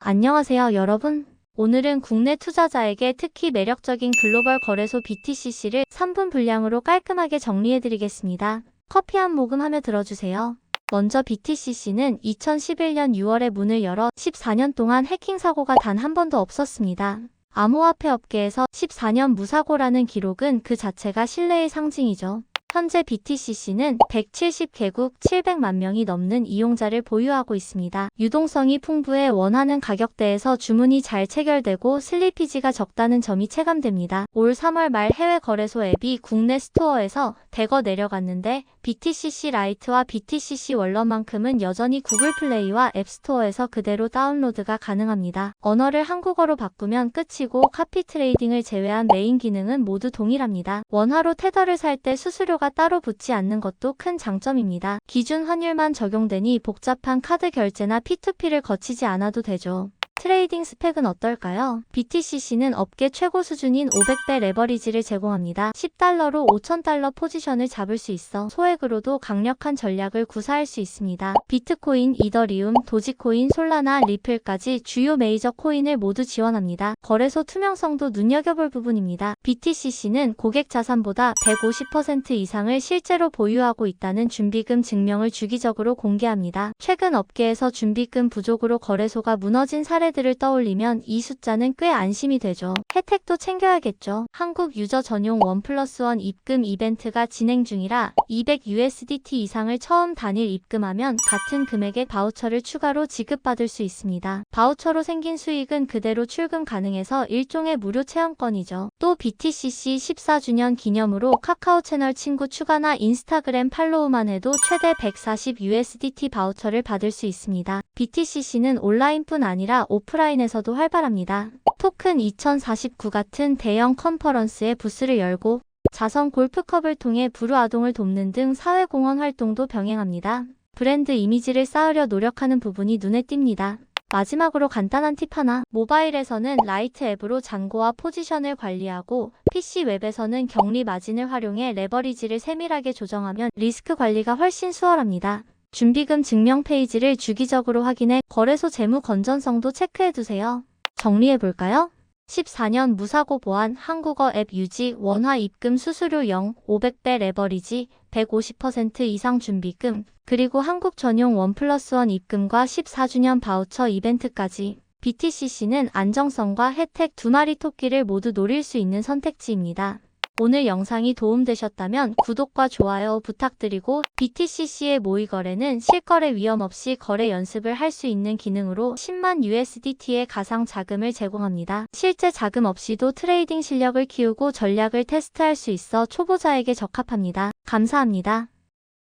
안녕하세요, 여러분. 오늘은 국내 투자자에게 특히 매력적인 글로벌 거래소 BTCC를 3분 분량으로 깔끔하게 정리해드리겠습니다. 커피 한 모금 하며 들어주세요. 먼저 BTCC는 2011년 6월에 문을 열어 14년 동안 해킹 사고가 단 한 번도 없었습니다. 암호화폐 업계에서 14년 무사고라는 기록은 그 자체가 신뢰의 상징이죠. 현재 BTCC는 170개국 700만 명이 넘는 이용자를 보유하고 있습니다. 유동성이 풍부해 원하는 가격대에서 주문이 잘 체결되고 슬리피지가 적다는 점이 체감됩니다. 올 3월 말 해외 거래소 앱이 국내 스토어에서 대거 내려갔는데 BTCC 라이트와 BTCC 월러만큼은 여전히 구글 플레이와 앱스토어에서 그대로 다운로드가 가능합니다. 언어를 한국어로 바꾸면 끝이고 카피 트레이딩을 제외한 메인 기능은 모두 동일합니다. 원화로 테더를 살 때 수수료가 따로 붙지 않는 것도 큰 장점입니다. 기준 환율만 적용되니 복잡한 카드 결제나 P2P를 거치지 않아도 되죠. 트레이딩 스펙은 어떨까요? BTCC는 업계 최고 수준인 500배 레버리지를 제공합니다. 10달러로 5,000달러 포지션을 잡을 수 있어 소액으로도 강력한 전략을 구사할 수 있습니다. 비트코인, 이더리움, 도지코인, 솔라나, 리플까지 주요 메이저 코인을 모두 지원합니다. 거래소 투명성도 눈여겨볼 부분입니다. BTCC는 고객 자산보다 150% 이상을 실제로 보유하고 있다는 준비금 증명을 주기적으로 공개합니다. 최근 업계에서 준비금 부족으로 거래소가 무너진 사례 사례들을 떠올리면 이 숫자는 꽤 안심이 되죠. 혜택도 챙겨야겠죠. 한국 유저 전용 원 플러스 원 입금 이벤트가 진행 중이라 200USDT 이상을 처음 단일 입금하면 같은 금액의 바우처를 추가로 지급받을 수 있습니다. 바우처로 생긴 수익은 그대로 출금 가능해서 일종의 무료 체험권이죠. 또 BTCC 14주년 기념으로 카카오 채널 친구 추가나 인스타그램 팔로우만 해도 최대 140USDT 바우처를 받을 수 있습니다. BTCC는 온라인뿐 아니라 오프라인에서도 활발합니다. 토큰 2049 같은 대형 컨퍼런스에 부스를 열고 자선 골프컵을 통해 불우 아동을 돕는 등 사회공헌 활동도 병행합니다. 브랜드 이미지를 쌓으려 노력하는 부분이 눈에 띕니다. 마지막으로 간단한 팁 하나. 모바일에서는 라이트 앱으로 잔고와 포지션을 관리하고 PC 웹에서는 격리 마진을 활용해 레버리지를 세밀하게 조정하면 리스크 관리가 훨씬 수월합니다. 준비금 증명 페이지를 주기적으로 확인해 거래소 재무 건전성도 체크해 두세요. 정리해 볼까요? 14년 무사고 보안 한국어 앱 유지 원화 입금 수수료 0 500배 레버리지 150% 이상 준비금 그리고 한국 전용 원 플러스 원 입금과 14주년 바우처 이벤트까지 BTCC는 안정성과 혜택 두 마리 토끼를 모두 노릴 수 있는 선택지입니다. 오늘 영상이 도움되셨다면 구독과 좋아요 부탁드리고 BTCC의 모의 거래는 실거래 위험 없이 거래 연습을 할 수 있는 기능으로 10만 USDT의 가상 자금을 제공합니다. 실제 자금 없이도 트레이딩 실력을 키우고 전략을 테스트할 수 있어 초보자에게 적합합니다. 감사합니다.